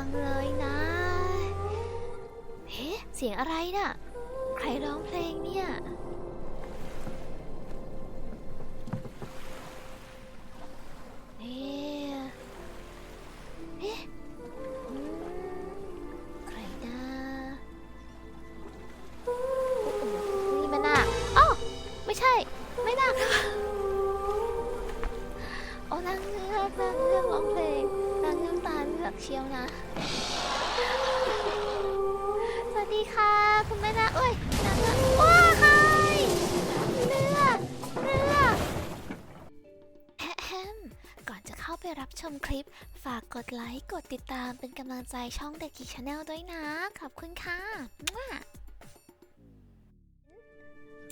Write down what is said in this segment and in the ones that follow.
จังเลยนะเฮ้เสียงอะไรน่ะ ใครร้องเพลงเนี่ย เอ๊ะเอ๊ะใครนะนี่มันน่ะอ้าวไม่ใช่ ไม่น่าค่ะโอ้นางเงือกนางเงือกร้องเพลง นางเงือกตาเลือกเชียวนะ สวัสดีค่ะ คุณแม่นาเอ้ยนาเงือกว้าใครเรือเรือแอแฮมก่อนจะเข้าไปรับชมคลิป ฝากกดไลค์ กดติดตามเป็นกำลังใจช่องเด็กกีชาแนลด้วยนะ ขอบคุณค่ะ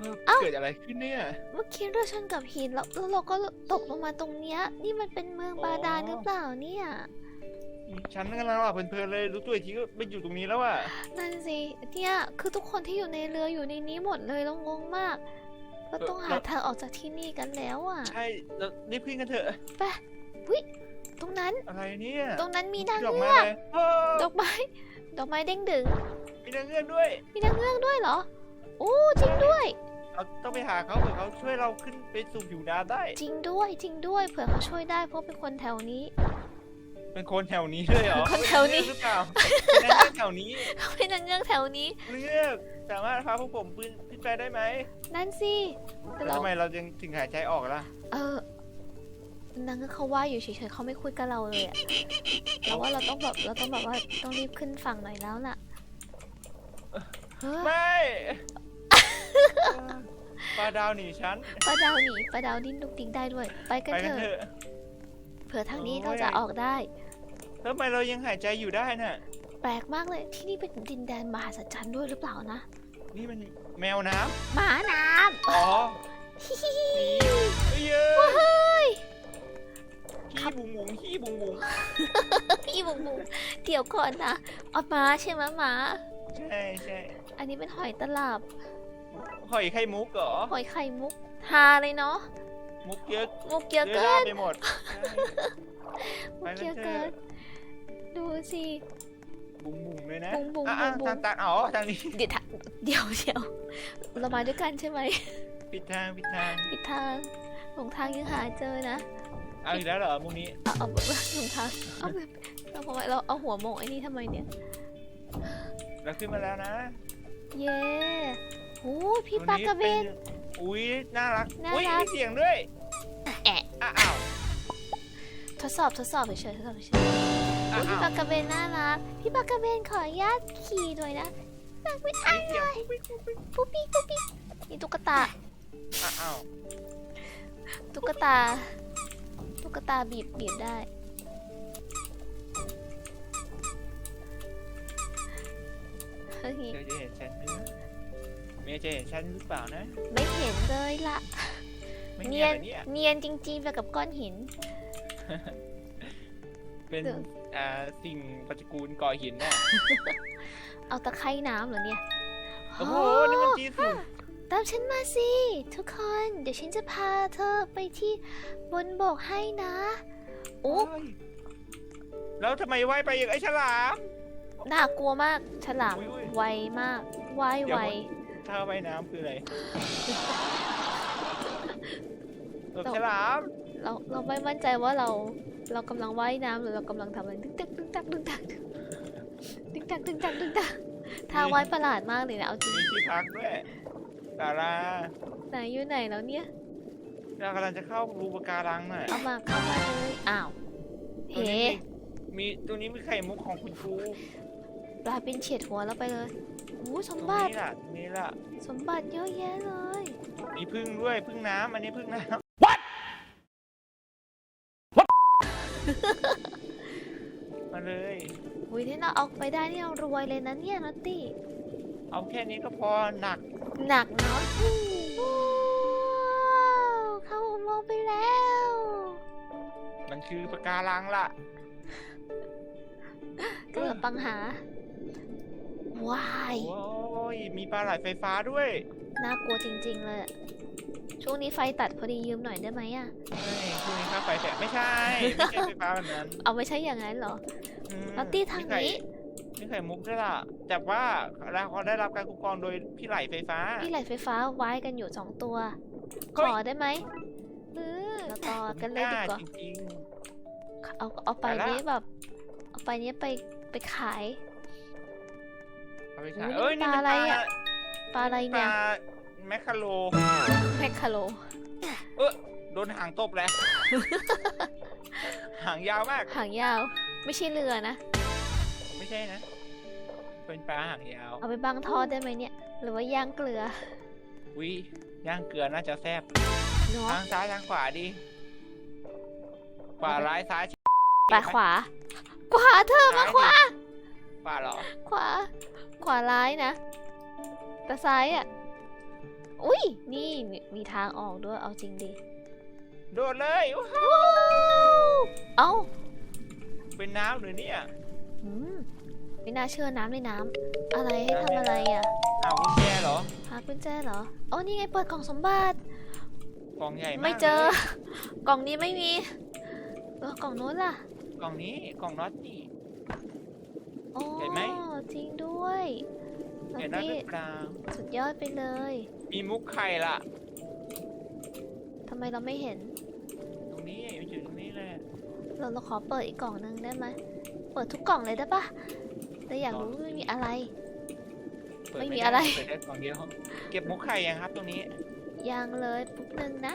เออเอ้า เกิดอะไรขึ้นเนี่ย เมื่อกี้เราชนกับหินแล้วแล้วเราก็ตกลงมาตรงเนี้ย นี่มันเป็นเมืองบาดาลหรือเปล่าเนี่ยฉันกำลังหลับเพลินๆเลยรู้ตัวอีกทีก็ไม่อยู่ตรงนี้แล้วอะนั่นสิเนี่ยคือทุกคนที่อยู่ในเรืออยู่ในนี้หมดเลยเรางงมากเราต้องหาทางออกจากที่นี่กันแล้วอะใช่เรารีบขึ้นกันเถอะ ไปวิตรงนั้น อะไรเนี่ยตรงนั้นมีนางดอกเงืไม้อกเลยโอ้ดอกไม้ ดอกไม้เด้งดึงมีนางเงือกด้วย มีนางเงือกด้วยเหรอ โอ้จริงด้วย เราต้องไปหาเขาเผื่อเขาช่วยเราขึ้นไปสู่ผิวน้ำได้ จริงด้วยจริงด้วยเผื่อเขาช่วยได้เพราะเป็นคนแถวนี้ เป็นคนแถวนี้ด้วยเหรอคนแถวนี้เป็เงือกหรือเปล่าเป็นนางเงือกแถวนี้เป็นนางเงือกแถวนี้เงือกสามารถพาพวกผมขึ้นขึ้นไปได้ไหมนั่นสิแต่เราทำไมเรายังถึงหายใจออกล่ะเออนางเงือกเขาว่าอยู่เฉยๆเขาไม่คุยกับเราเลยอะแต่ว่าเราต้องแบบเราต้องแบบว่าต้องรีบขึ้นฝั่งหน่อยแล้วล่ะเฮ้ยไม่ ปลาดาวหนีฉันปลาดาวหนีปลาดาวดิ้นดุกดิกได้ด้วย ไปกันไปเถกันเถอะอะเผื่อทางนี้โอ้ยเราจะออกได้แล้วทำไมเรายังหายใจอยู่ได้น่ะ แปลกมากเลยที่นี่เป็นดินแดนมหัศจรรย์ด้วยหรือเปล่านะนี่มันแมวน้หมาน้ำอ๋อำฮิฮิมีเยอะเฮ้ยขี้บุ๋งบุ๋งขี้บุ๋งบุ๋งพี่บุ๋มบุ๋มเดี๋ยวก่อนนะเอาหมาใช่ไหมหมา ใช่ใช่อันนี้เป็นหอยตลับ หอยไข่มุกเหรอ หอยไข่มุกฮาเลยเนาะ มุกเยอะมุกเยอะเยอะเกิแยะนไปหมดใช่มุไปกกัเยนอะเถเกิอะนดูสิบุ๋งบุ๋งเลยนะบุ๋งบุ๋งอะบุ๋อะงบุ๋ทางงตันอ๋อทางนี้ เดี๋ยวทะเดี๋ยวเดี๋ยวเรามาด้วยกันใช่ไหมปิดทางปิดทางผิดทางหลงทางยังหาเจอนะเอาอีกแล้วเหรอมุมนี้เอาเอาแบบว่าหลงทางเอาแบบเราทำไมเราเอาหัวโมงไอ้นี่ทำไมเนี่ยเราขึ้นมาแล้วนะ เย้ โอ้พี่ตปรลางกระเบนป็อุ้ยน่ารัก น่าอุ้ยรักมีเสียงด้วยแอะอะอ้าวทดสอบทดสอบเฉยๆทดสอบเฉยๆอะโอ้ยพี่อ้าวปลากระเบนน่ารัก พี่ปลากระเบนขออนุญาตขี่หน่อยนะปากไม่อ้ามีเสียงปุ๊บปิ๊บปุ๊บปิ๊บปุ๊บปิ๊กปุ๊บปิ๊กนี่ตุ๊กตาอะอ้าวตุ๊กตา ตุ๊กตาบีบบีบได้ เฮ้ย เดี๋ยวจะเห็นฉันไหมนะเมย์จะเห็นฉันหรือเปล่านะ ไม่เห็นเลยละไม่เนีเนียยนนเนี่ยเนียนจริงๆไปกับก้อนหิน เป็นเดี๋ยวอ่าสิ่งปฏิกูลก่อหินน่ะเอาตะไคร่น้ำเหรอเนี่ยโอ้โหนี่มันจีสุตามฉันมาสิ ทุกคน เดี๋ยวฉันจะพาเธอไปที่บนบกให้นะโอ้เฮ้ยแล้วทำไมว่ายไปอย่างไอ้ฉลาม น่ากลัวมากฉลามอุ๊ยอุ๊ยไวมากว่ายเดี๋ไวยว ถ้าว่ายน้ำคืออะไรหลบฉลาม เราเราไม่มั่นใจว่าเราเรากำลังว่ายน้ำหรือเรากำลังทำอะไรดึกดักดึกดักดึกดักดึกดักดึกดักดึกดักท่าว่ายประหลาดมากเลยนะเอาจริงมีที่พักด้วยดาราไหนอยู่ไหนแล้วเนี่ยเรากำลังจะเข้ารูปะการังน่ะเอามาเข้ามาเลยอ้าวตรงเฮ้นี้มีมีตัวนี้มีไข่มุกของคุณครูปลาเป็นเฉียดหัวเราไปเลย โอ้สตมรงบัตินี้ล่ะตรงนี้ล่ะ สมบัติเยอะแยะเลย มีพึ่งด้วยพึ่งน้ำอันนี้พึ่งน้ำมาเลย อุ้ยที่เราเอาไปได้นี่เรารวยเลยนะเนี่ยนัตตี้เอาแค่นี้ก็พอหนักหนักเนาะว้าวเข้าอุโมงค์ไปแล้ว มันคือปะการังล่ะ เกิดปัญหา ว้าย โอ้ย มีปลาไหลไฟฟ้าด้วยน่ากลัวจริงๆเลยอะช่วงนี้ไฟตัดพอดียืมหน่อยได้ไหมอะเฮ้ยคุณค่าไฟแสงไม่ใช่ไม่ใช่ไฟฟ้าแบบนั้นเอาไม่ใช่อย่างนั้นเหรออืมนัตตี้ทางมีไข่นี้มีไข่มุกด้วยล่ะแต่ว่าเขาได้รับการคุ้มครองโดยพี่ไหลไฟฟ้า พี่ไหลไฟฟ้าไว้กันอยู่สองตัว เฮ้ขย อได้ไหมเออเราต่อกันเลยดีกว่า จริง เอาเอาไปไปละ นี้แบบ เอาไปนี้ไปไปขายๆ เอาไปอุ๊ขายยเอ้ยนี่นี่ปมัลานอะไรปลาอะ ปลาอะไรปเนี่ยลาแมคคาโล แมคคาโลเออโดนหางตบแล้ว หางยาวมาก หางยาว ไม่ใช่เรือนะ ไม่ใช่นะ เป็นปลาหางยาวเอาไปบังทอดได้ไหมเนี่ย หรือว่าย่างเกลือวิย่างเกลือน่าจะแซ่บเนาะทางซ้ายทางขวาดีขวาร้ายซ้ายไปขวา ขวาเธอมาขวา ขวาเหรอ ขวา ขวาร้ายนะ แต่ซ้ายอะ อุ้ย นี่มีมีทางออกด้วย เอาจริงดิ โดดเลยอู้หูเอ้า เป็นน้ำหรือเนี่ยอืมไม่น่าเชื่อน้ำในน้ำ อะไรให้ทำอะไรอะอ้าวกุญแจเหรอ หากุญแจเหรอ โอ้นี่ไงเปิดกล่องสมบัติ กล่องใหญ่มากไม่เจอลยกล่องนี้ไม่มีเออกล่องนู้นล่ะ กล่องนี้ กล่องน็อตนี่โอ้ เห็นไหมจริงด้วยแล้วเห็นน้ำที่หรือเปล่าสุดยอดไปเลย มีมุกไข่ล่ะ ทำไมเราไม่เห็น ตรงนี้มันอยู่ตรงนี้เลยเราเราขอเปิดอีกกล่องหนึงได้ไหมเปิดทุกกล่องเลยได้ปะแต่อยากรู้ว่ามีอะไร เปิดไม่มีด้อะไร เปิดได้กล่องเดียวเก็บมุกไข่ยังครับ ตรงนี้ ยังเลยปุ๊บนึงนะ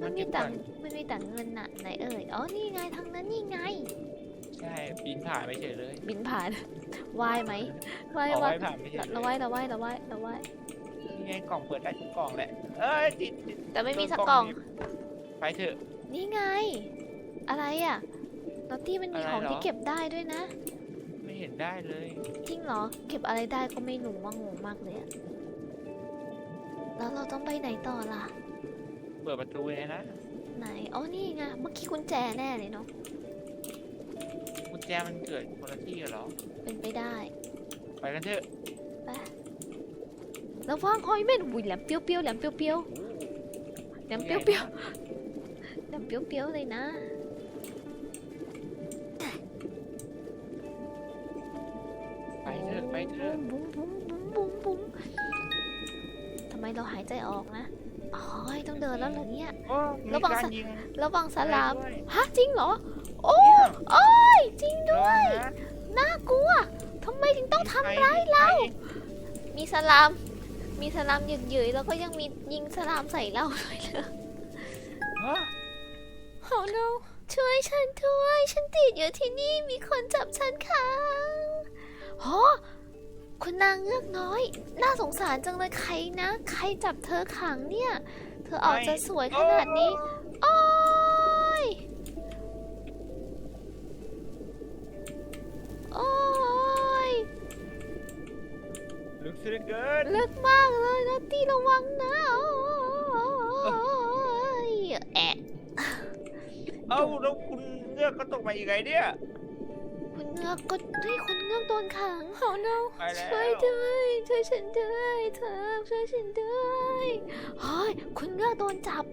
มันมีเก็บแต่ก่อน มันมีแต่เงินน่ะไหนเอ่ย อ๋อ นี่ไงทางนั้นนี่ไง ใช่ปีนผ่านไปเฉยเลยบินผ่าน ว่ายไหมว่ายเอาว่าไว้ผ่านไปเฉยเราเลเรายว่ายเราว่ายเราว่ายเราว่ายนี่ไงกล่องเปิดได้ทุกกล่องแหละ เอ้ยติดติดแต่ไม่มีโดนสักกล่องนี้ไปเถอะ นี่ไง อะไรอะลอตตี้มันมีอะไรของเหรอ ที่เก็บได้ด้วยนะไม่เห็นได้เลยจริงเหรอ เก็บอะไรได้ก็ไม่รู้ว่างงมากเลยอะแล้วเราต้องไปไหนต่อล่ะ เปิดประตูเลยนะไหนอ๋อนี่ไงเมื่อกี้กุญแจแน่เลยเนาะกุญ แจมันเกิดคนละที่กันเหรอ เป็นไปได้ไปกันเถอะไปแล้วว่างหอยเม่นอุ้ยแหลมเปรี้ยวๆแหลมเปรี้ยวๆแหลมเปรี้ยวๆแหลมเปรี้ยวๆเลยนะไปเถอะไปเถอะบุ้มบุ้มบุ้มบุ้มบุ้มทำไมเราหายใจออกนะอ๋อต้องเดินแล้วเหรอเนี่ยโอ้มีระวังการสะยิงระวังสลามอะไรด้วยฮะจริงเหรอ โอ้เนี่ยโอ้ย จริงด้วยระวังนะน่ากลัวทำไมถึงต้องทำมีร้ายใคเรา มีสลาม มีสลามหยึกหยืยแล้วก็ยังมียิงสลามใส่เราด้วยเลยฮะโอ้ no ช่วยฉันด้วย ฉันติดอยู่ที่นี่มีคนจับฉันขังโหคุณนางเงือกน้อย น่าสงสารจังเลยใครนะ ใครจับเธอขังเนี่ย เธอออกจะสวยขนาดนี้ ลึกซึ้งเกินลึกมากเลยนะตีระวังนะโอ้ยแอะเอ้าแล้วคุณเงือกก็ตกมาอีกไงเนี่ย คุณเงือกก็ให้ยคุณเงือกโดนขังโอ้ no ไปแล้ว ช่วยด้วยช่วยฉันด้วยเธอช่วยฉันด้วยเฮ้ยคุณเงือกโดนจับ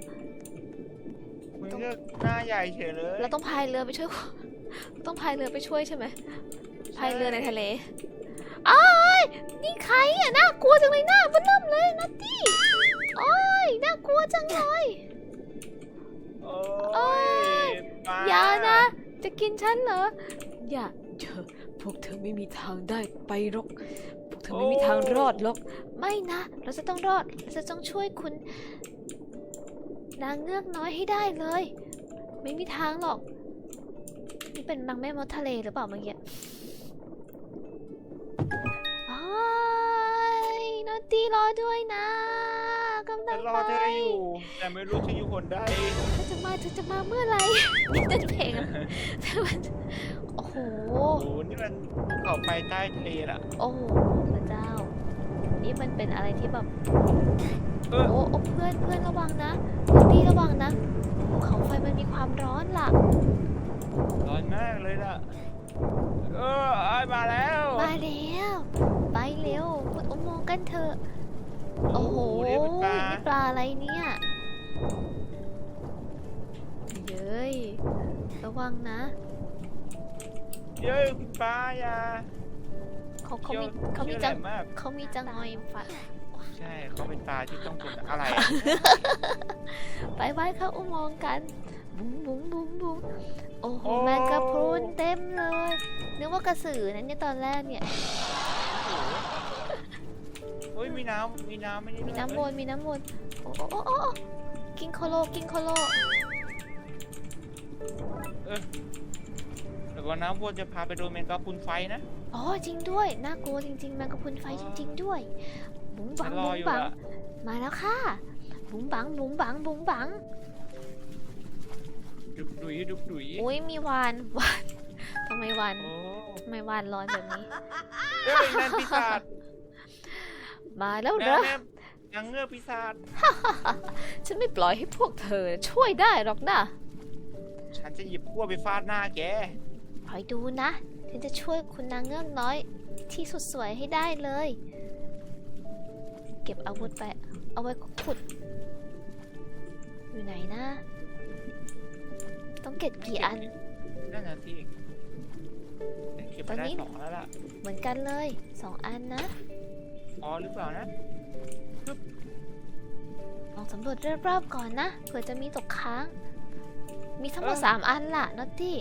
คุณเงือกหน้าใหญ่เฉยเลยเราต้องพายเรือไปช่วย ต้องพายเรือไปช่วยใช่ไหมพายเรือในทะเล อ้ายนี่ใครอะน่ากลัวจังเลยหน้ามันเริ่มเลยนัตตี้โอ้ยน่ากลัวจังเลยโอ้โอ้ยยปลาอย่านะ จะกินฉันเหรอ อย่าเธอพวกเธอไม่มีทางได้ไปหรอก พวกเธอไม่มีทางรอดหรอก ไม่นะ เราจะต้องรอด เราจะต้องช่วยคุณ นางเงือกน้อยให้ได้เลย ไม่มีทางหรอก นี่เป็นนางแม่มดทะเลหรือเปล่าเมื่อกี้ ด้วยนะกำลัฉังนรอไปเธออยู่ แต่ไม่รู้ฉันอยู่คนใดเธอจะมาเธอจะมาเมื่อไหร่นี่เต้นเพลงอะแต่มันโอ้โห โอ้โหนี่มันภูเขาไฟใต้ทะเลล่ะโอ้โหพระเจ้า นี่มันเป็นอะไรที่แบบ เออโอ้โอ้เพื่อนเพื่อนระวังนะพี่ระวังนะภูเขาไฟมันมีความร้อนล่ะ ร้อนมากเลยล่ะ เออไอ้ยมาแล้ว มาแล้ว ไปเร็วมุดอุโมงค์กันเถอะ โอ้โหนี่เป็นปลานี่ปลาอะไรเนี่ยเย้ยระวังนะเย้ยคุณป้าอย่าเขาเขาเคี้ยวมีเขามีเคี้ยวจังแหลมมากเขามีจังงอยฝาใช่เขาเป็นปลาที่ต้องทนอะไรอะไปไว้เข้าอุโมงค์กัน บุ้งบุ้งบุ้งบุ้งโอ้โหโอ้แมงกะพรุนเต็มเลยนึกว่ากระสือนั่นเนี่ยตอนแรกเนี่ย โอ้ยมีน้ำมีน้ำไม่ได้มีน้ำวนมีน้ำวนโอ้โอ้โอ้โอ้กินโคโลกินโคโลแต่ว่าน้ำวนจะพาไปโดนแมงกะพรุนไฟนะอ๋อจริงด้วยน่ากลัวจริงๆแมงกะพรุนไฟจริง ๆ ด้วย บุ้งบัฉังนรอบุ้งอยู่บังละมาแล้วค่ะ บุ้งบังบุ้งบังบุ้งบังดุบดุยดุบดุยอุ้ยมีวานวานทำไมวานโอ้ทำไมวานลอยแบบนี้ เอ้ยนั่นปีศาจ มาแล้วเหรแม่อแม่นางเงือกปีศาจฉันไม่ปล่อยให้พวกเธอช่วยได้หรอกนะ ฉันจะหยิบพั่วไปฟาดหน้าแกคอยดูนะฉันจะช่วยคุณนางเงือกน้อย ที่สุดสวยให้ได้เลย เก็บอาวุธไป เอาไว้ขุด อยู่ไหนนะ ต้องเก็บกี่อันนั่นน่ะสิแต่เก็บไปตอนได้นี้สองแล้วล่ะเหมือนกันเลยสองอันนะ พอหรือเปล่านะลองสำรวจรอบๆก่อนนะเผื่อจะมีตกค้าง มีทั้งหมด3อันล่ะนอตตี้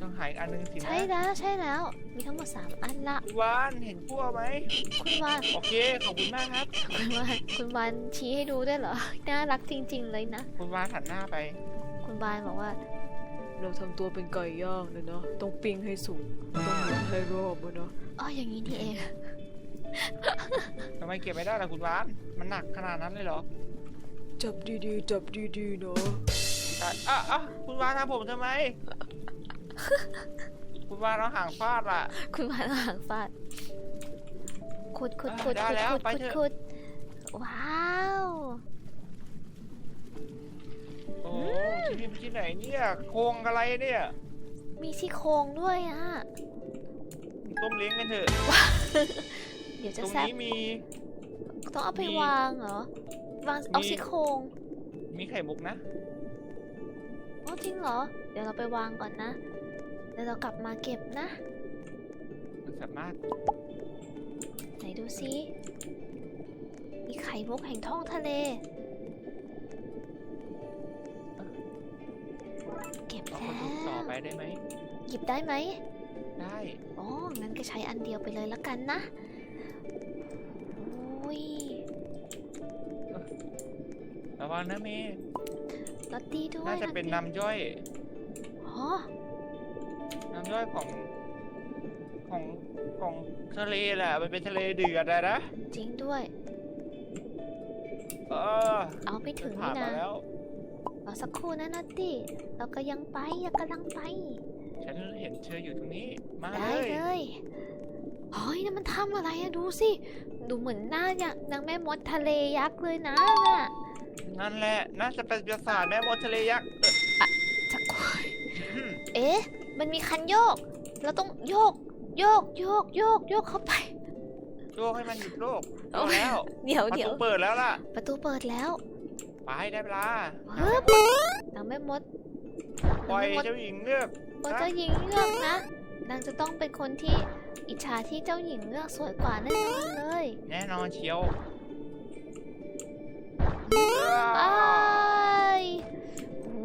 ต้องหายอันหนึงสินะใช่แล้วใช่แล้ว มีทั้งหมด3อันละคุณวานเห็นพั่วไหมคุณวานโอเคขอบคุณมากครับ คุณวานคุณวานชี้ให้ดูด้วยเหรอน่ารักจริง ๆ เลยนะคุณวานหันหน้าไป คุณวานบอกว่า เราทำตัวเป็นไก่ย่างเลยนะต้องปิ้งให้สุกต้องหมุนให้รอบอะนะอ๋ออย่างนี้นี่เอง ทำไมเก็บไม่ได้ล่ะคุณวาน มันหนักขนาดนั้นเลยเหรอจับดีๆจับดีๆเนาะอะอะอะคุณวานทำผมทำไม คุณวานเอาหางฟาดล่ะ คุณวานเอาหางฟาดขุดขุดอะขุดได้ขุดแล้วขุดไปขุดเถอะ ขุดว้าวโอ้ที่นี่เป็นที่ไหนเนี่ย โครงอะไรเนี่ย มีซี่โครงด้วยอะต้มเลี้ยงกันเถอะ เดี๋ยวตจะรงแซ่บนี้มี ต้องเอาไปมี วางเหรอ วางเอามีซี่โครงมีไข่มุกนะ อ๋อจริงเหรอ เดี๋ยวเราไปวางก่อนนะ เดี๋ยวเรากลับมาเก็บนะ มันสามารถไหนดูซิ มีไข่มุกแห่งท้องทะเล เก็บเอาแล้คนทุกต่อว ไปได้ไหม หยิบได้ไหม ได้ อ๋อ งั้นก็ใช้อันเดียวไปเลยละกันนะโอ้ ยระวังนะเมย์ลอตตี้ด้วยน่าจะเป็นลอตตี้น้ำย่อยอ๋อน้ำย่อยของของของทะเลแหละ มันเป็นทะเลเดือดอะนะ จริงด้วย เออ เอาไปถึงผ่านี่นมานะแล้วรอสักครู่นะนัตตี้ เราก็ยังไปยังกำลังไป ฉันเห็นเธออยู่ตรงนี้ มาเลได้ยเลย เฮ้ยนั่นมันทำอะไรอะดูสิ ดูเหมือนหน้าอย่างนางแม่มดทะเลยักษ์เลยนะน่ะนั่นแหละ น่าจะเป็นปีศาจแม่มดทะเลยักษ์เออจะกลัวอืมเอ๊ะ มันมีคันโยก เราต้องโยก โยก โยก โยก โยกเข้าไปโยกให้มันหยุดโลกเอาเอาแล้วเดี๋ยวประเดี๋ยวตูเปิดแล้วล่ะ ประตูเปิดแล้ว ไปได้เวลาฮึบนางแม่มดปล่อยนางแม่มดเจ้าหญิงเงือกมดเจ้าหญิงเงือกนะ นางจะต้องเป็นคนที่อิจฉาที่เจ้าหญิงเงือกสวยกว่าแน่นอนเลยแน่นอนเชียวไปโอ้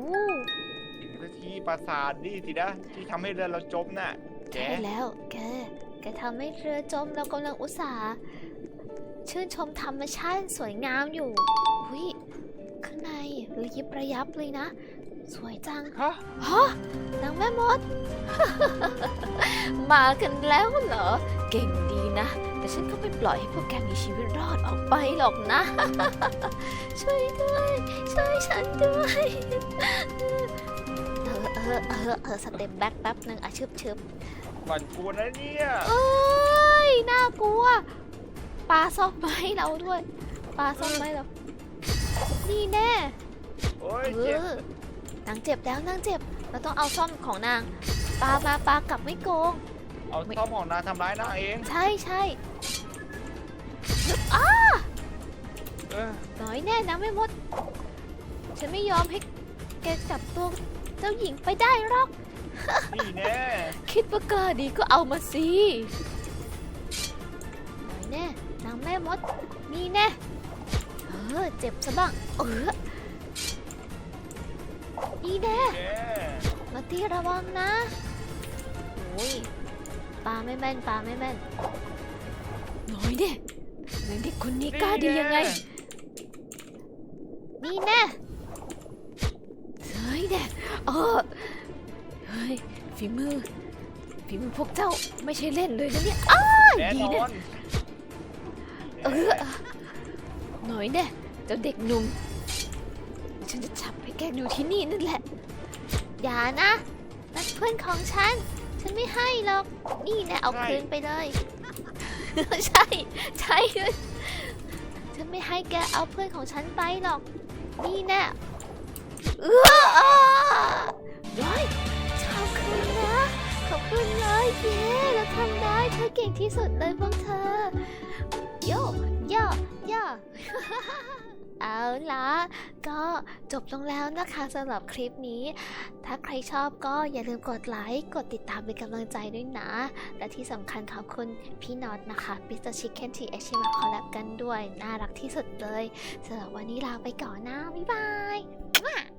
ถึงทีปราสาทนี่สินะ ที่ทำให้เรือเราจมน่ะแกใช่แล้ว แก แกทำให้เรือจมเรากำลังอุตส่าห์ชื่นชมธรรมชาติสวยงามอยู่หุยข้างในระยิบระยับเลยนะ สวยจัง ฮะ ฮะนางแม่มด มากันแล้วเหรอ เก่งดีนะ แต่ฉันก็ไม่ปล่อยให้พวกแกมีชีวิตรอดออกไปหรอกนะ ช่วยด้วย ช่วยฉันด้วย เออเออเออเออสเต็ปแบ็คแป๊บหนึ่งอะชึบชึบหวั่นกลัวนะเนี่ย เอ้ย น่ากลัว ปลาซ่อมไม้เราด้วย ปลาซ่อมไม้เรา นี่แน่ โอ้ยเอเจ็บอ นางเจ็บแล้วนางเจ็บ เราต้องเอาซ่อมของนางปลามาปลากลับไม่โกง เอาซ่อมของนางทำร้ายนางเองใช่ใช่เออน้อยแน่นางไม่มด ฉันไม่ยอมให้แกจับตัวเจ้าหญิงไปได้หรอก นี่แน่คิดว่ากล้าดีก็เอามาสิหน่อยแน่นางแม่มดนี่แน่ เออเจ็บซะบ้าง เออ นี่แน่แกมาตีระวังนะโอ้ยปลาไม่แม่นปลาไม่แม่นหน่อยเนี่ยนางเด็กคนนี้กล้าดียังไง นี่แน่เฮ้ยแน่เออเฮ้ยฝีมือฝีมือพวกเจ้าไม่ใช่เล่นเลยนะเนี่ยอ้าแน่ดีนนะอนเออหน่อยแน่เจ้าเด็กหนุ่มฉันจะจับให้ แกอยู่ที่นี่นั่นแหละ อย่านะนั่นเพื่อนของฉัน ฉันไม่ให้หรอก นี่แน่เอาคืนไปเลย ใช่ ใช่เลยฉันไม่ให้แกเอาเพื่อนของฉันไปหรอก นี่แน่เอออ้าร้อยชอบคืนนะ ขอบคุณเลยเย้เราทำได้ เธอเก่งที่สุดเลยพวกเธอ โยโยโย เอาละก็จบลงแล้วนะคะสำหรับคลิปนี้ ถ้าใครชอบก็อย่าลืมกดไลค์ กดติดตามเป็นกำลังใจด้วยนะ และที่สำคัญขอบคุณพี่น็อตนะคะ Mr. Chicken T H มาคอลแลบกันด้วย น่ารักที่สุดเลยสำหรับวันนี้ลาไปก่อนนะ บ๊ายบาย